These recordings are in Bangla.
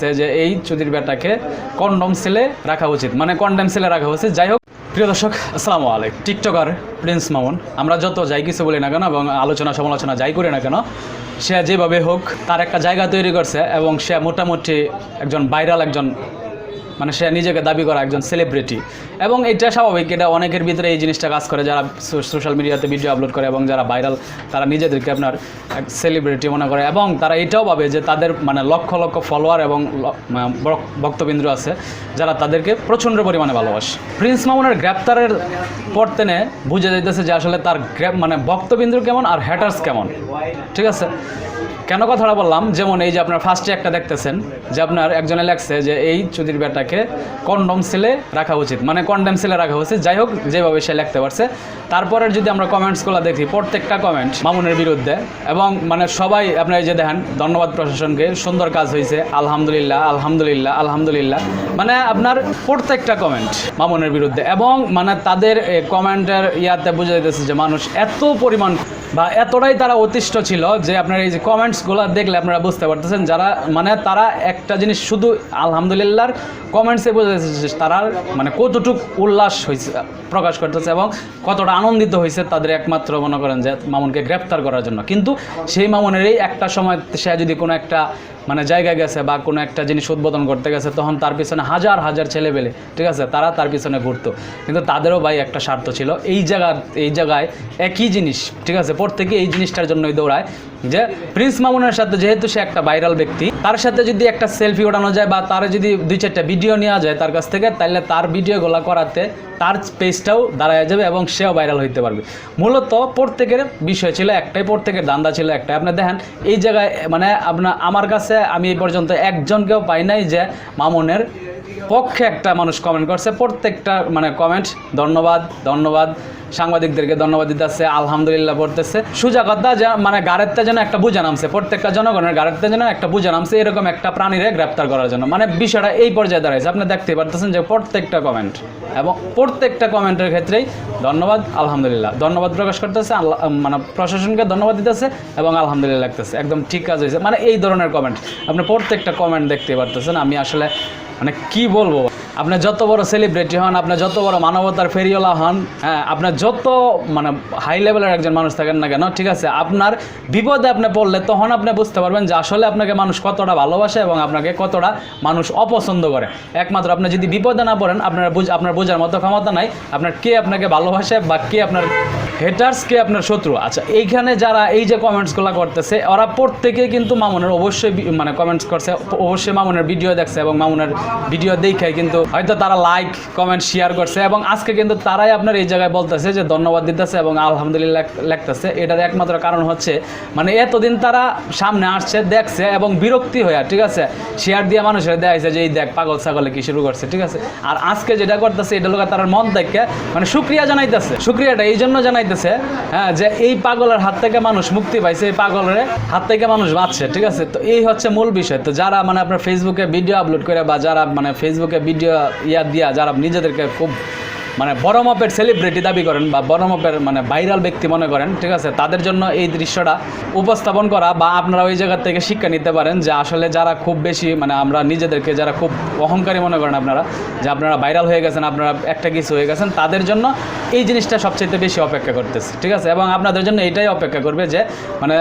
যে এই চুদির বেটাকে কন্ডম সেলে রাখা উচিত। মানে কন্ডম সেলে রাখা উচিত যাই হোক, প্রিয় দর্শক, আসসালামু আলাইকুম। টিকটকার প্রিন্স মামুন। আমরা যত যাই কিছু বলি না কেন এবং আলোচনা সমালোচনা যাই করি না কেন, সে যেভাবে হোক তার একটা জায়গা তৈরি করছে এবং সে মোটামুটি একজন ভাইরাল একজন মানে সে নিজেকে দাবি করা একজন সেলিব্রিটি এবং এটা স্বাভাবিক, এটা অনেকের ভিতরে এই জিনিসটা কাজ করে যারা সোশ্যাল মিডিয়াতে ভিডিও আপলোড করে এবং যারা ভাইরাল তারা নিজেদেরকে আপনার সেলিব্রিটি মনে করে এবং তারা এটাও ভাবে যে তাদের মানে লক্ষ লক্ষ ফলোয়ার এবং ভক্তবিন্দু আছে যারা তাদেরকে প্রচণ্ড পরিমাণে ভালোবাসে। প্রিন্স মামুনের গ্রেপ্তারের পর তেনে বুঝে যাইতেছে যে আসলে তার গ্রেপ মানে ভক্তবিন্দু কেমন আর হ্যাটার্স কেমন। ঠিক আছে? কেন কথাটা বললাম? যেমন এই যে আপনার ফার্স্টে একটা দেখতেছেন যে আপনার একজনে লেখছে যে এই চুদির বেটাকে কন্ডম সেলে রাখা উচিত। মানে কন্ডম সেলে রাখা হয়েছে। যাই হোক, যেভাবে সে লিখতে পারছে। তারপরের যদি আমরা কমেন্টসগুলো দেখি, প্রত্যেকটা কমেন্ট মামুনের বিরুদ্ধে। এবং মানে সবাই, আপনার যে দেখেন, ধন্যবাদ প্রশাসনকে, সুন্দর কাজ হয়েছে। আলহামদুলিল্লাহ আলহামদুলিল্লাহ আলহামদুলিল্লাহ। মানে আপনার প্রত্যেকটা কমেন্ট মামুনের বিরুদ্ধে। এবং মানে তাদের কমেন্টের ইয়াতে বোঝা যাইতেছে যে মানুষ এত পরিমাণ বা এতটাই তারা অতিষ্ঠ ছিল যে আপনার এই যে কমেন্টসগুলো দেখলে আপনারা বুঝতে পারতেছেন, যারা মানে তারা একটা জিনিস শুধু আলহামদুলিল্লাহর কমেন্টসে বোঝাতে তারা মানে কতটুক উল্লাস হয়েছে প্রকাশ করতেছে এবং কতটা আনন্দিত হয়েছে তাদের একমাত্র মনে করেন যে মামুনকে গ্রেপ্তার করার জন্য। কিন্তু সেই মামুনের এই একটা সময় সে যদি কোনো একটা মানে জায়গায় গেছে বা কোনো একটা জিনিস উদ্বোধন করতে গেছে, তখন তার পিছনে হাজার হাজার ছেলে পেলে ঠিক আছে, তারা তার পিছনে ঘুরতো। কিন্তু তাদেরও ভাই একটা স্বার্থ ছিল। এই জায়গার এই জায়গায় একই জিনিস, ঠিক আছে, প্রত্যেকে এই জিনিসটার জন্যই দৌড়ায় যে প্রিন্স মামুনের সাথে যেহেতু সে একটা ভাইরাল ব্যক্তি, তার সাথে যদি একটা সেলফি ওঠানো যায় বা তার যদি দুই চারটা ভিডিও নেওয়া যায় তার কাছ থেকে তাহলে তার ভিডিওগুলো করাতে তার পেজটাও দাঁড়ায় যাবে এবং সেও ভাইরাল হইতে পারবে। মূলত প্রত্যেকের বিষয় ছিল একটাই, প্রত্যেকের দান্দা ছিল একটাই আপনি দেখেন, এই জায়গায় মানে আপনার, আমার কাছে আমি এই পর্যন্ত একজনকেও পাই নাই যে মামুনের পক্ষে একটা মানুষ কমেন্ট করছে। প্রত্যেকটা মানে কমেন্ট ধন্যবাদ ধন্যবাদ। সাংবাদিকদেরকে ধন্যবাদ দিতেছে, আলহামদুলিল্লাহ পড়তেছে। সুজা কথা যে মানে গাড়িতে যেন একটা বুঝা নামছে, প্রত্যেকটা জনগণের গাড়িতে যেন একটা বুঝা নামছে, এরকম একটা প্রাণীরে গ্রেপ্তার করার জন্য। মানে বিষয়টা এই পর্যায়ে দাঁড়াইছে। আপনি দেখতে পারতেছেন যে প্রত্যেকটা কমেন্ট এবং প্রত্যেকটা কমেন্টের ক্ষেত্রেই ধন্যবাদ, আলহামদুলিল্লাহ। ধন্যবাদ প্রকাশ করতেছে, আল্লাহ মানে প্রশাসনকে ধন্যবাদ দিতেছে, এবং আলহামদুলিল্লাহ লাগতেছে। একদম ঠিক কাজ হয়েছে। মানে এই ধরনের কমেন্ট আপনি প্রত্যেকটা কমেন্ট দেখতে পারতেছেন। আমি আসলে মানে কি বলব? আপনি যত বড় সেলিব্রিটি হন আপনি যত বড় মানবতার ফেরিওয়ালা হন হ্যাঁ আপনার যত মানে হাই লেভেলের একজন মানুষ থাকেন না কেন, ঠিক আছে, আপনার বিপদে আপনি পড়লে তখন আপনি বুঝতে পারবেন যে আসলে আপনাকে মানুষ কতটা ভালোবাসে এবং আপনাকে কতটা মানুষ অপছন্দ করে। একমাত্র আপনি যদি বিপদে না পড়েন, আপনার বুঝ, আপনার বোঝার মতো ক্ষমতা নাই, আপনার কে আপনাকে ভালোবাসে বা কে আপনার হেটার্স কে আপনার শত্রু। আচ্ছা এইখানে যারা এই যে কমেন্টসগুলো করতেছে, ওরা প্রত্যেকে কিন্তু মামুনের অবশ্যই মানে কমেন্টস করছে, অবশ্যই মামুনের ভিডিও দেখছে এবং মামুনের ভিডিও দেখে কিন্তু হয়তো তারা লাইক কমেন্ট শেয়ার করছে এবং আজকে কিন্তু তারাই আপনার এই জায়গায় বলতেছে যে ধন্যবাদ দিতেছে এবং আলহামদুলিল্লাহ লেখতেছে। এটার একমাত্র কারণ হচ্ছে মানে এতদিন তারা সামনে আসছে, দেখছে এবং বিরক্তি হয়ে, ঠিক আছে? শেয়ার দিয়ে মানুষের দেখাইছে যে, এই দেখ, পাগল ছাগলে কি শুরু করছে ঠিক আছে? আর আজকে যেটা করতেছে, এটা লোক তার মন দেখে মানে সুক্রিয়া জানাইতেছে। সুক্রিয়াটা এই জন্য জানাইতেছে হ্যাঁ যে এই পাগলের হাত থেকে মানুষ মুক্তি পাইছে, এই পাগলের হাত থেকে মানুষ বাঁচছে, ঠিক আছে? তো এই হচ্ছে মূল বিষয়। তো যারা মানে আপনার ফেসবুকে ভিডিও আপলোড করে বা যারা মানে ফেসবুকে ভিডিও ইয়া দিয়া, যারা নিজেদেরকে খুব মানে বড় মাপের সেলিব্রিটি দাবি করেন বা বড় মাপের মানে ভাইরাল ব্যক্তি মনে করেন, ঠিক আছে? তাদের জন্য এই দৃশ্যটা উপস্থাপন করা বা আপনারা ওই জায়গার থেকে শিক্ষা নিতে পারেন যে আসলে যারা খুব বেশি মানে আমরা নিজেদেরকে যারা খুব অহংকারী মনে করেন আপনারা, যে আপনারা ভাইরাল হয়ে গেছেন, আপনারা একটা কিছু হয়ে গেছেন, তাদের জন্য এই জিনিসটা সবচেয়ে বেশি অপেক্ষা করতেছে, ঠিক আছে? এবং আপনাদের জন্য এটাই অপেক্ষা করবে যে মানে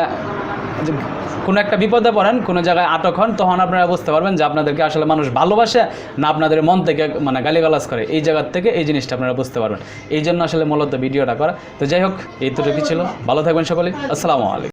কোনো একটা বিপদে পড়েন, কোনো জায়গায় আটক হন, তখন আপনারা বুঝতে পারবেন যে আপনাদেরকে আসলে মানুষ ভালোবাসে না আপনাদের মন থেকে মানে গালিগালাজ করে। এই জায়গার থেকে এই জিনিসটা আপনারা বুঝতে পারবেন। এই জন্য আসলে মূলত ভিডিওটা করা। তো যাই হোক এই দুটো কি ছিল। ভালো থাকবেন সকলে আসসালামু আলাইকুম।